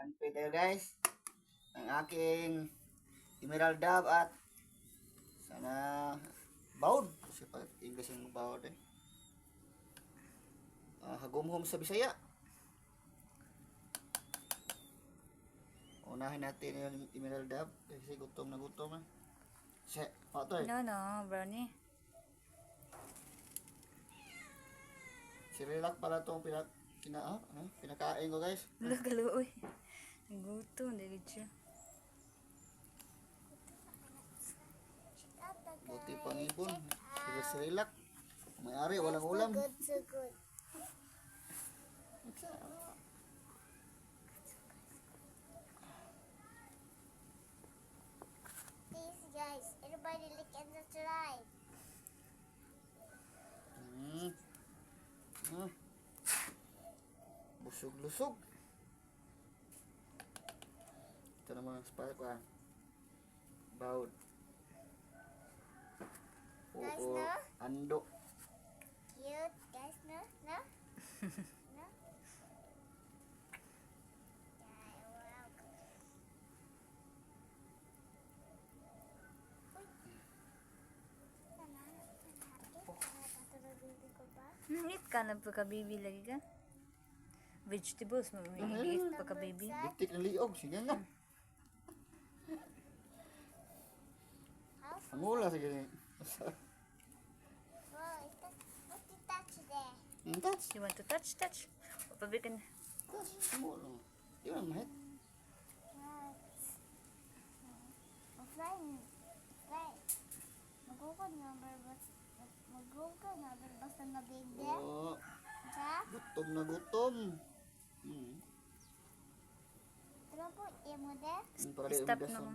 Hanpay tayo guys. Ang aking Emerald Dove at sana baud. Kasi pa English yung baud eh. Ah, hagumhum sa Bisaya. Unahin natin yung Emerald Dove kasi gutom na gutom na. Siya, oh, to eh. No, no, brownie. Si Relax pala itong pinak kina, ah, ano, pinakain ko guys. Wala kaluoy. Nagutom, dili siya. Buti pang ibon. Sila si Relax. May-ari, walang ulam. Good, so good. Busog-lusog. Ito naman ang spot ko ah. Guys, Oo, no? ando. Cute, guys, no? No? no? Yeah, wow. Uy. Sana, sana, sana, tatulogin ko ba? Hmm, eat ka na pagka-baby lagi ka. Vegetables, mo eat pagka-baby. Bitik ng liog. Sige nga. House? Ang ula, sige. The touch. You want to touch, touch. Na. Touch. Ang ula. Di na mahit. Offline. Right. Magukod nga barbas. Magukod nga barbas na nabigde. Oo. Gutom na gutom. Треба йому де? Наступного.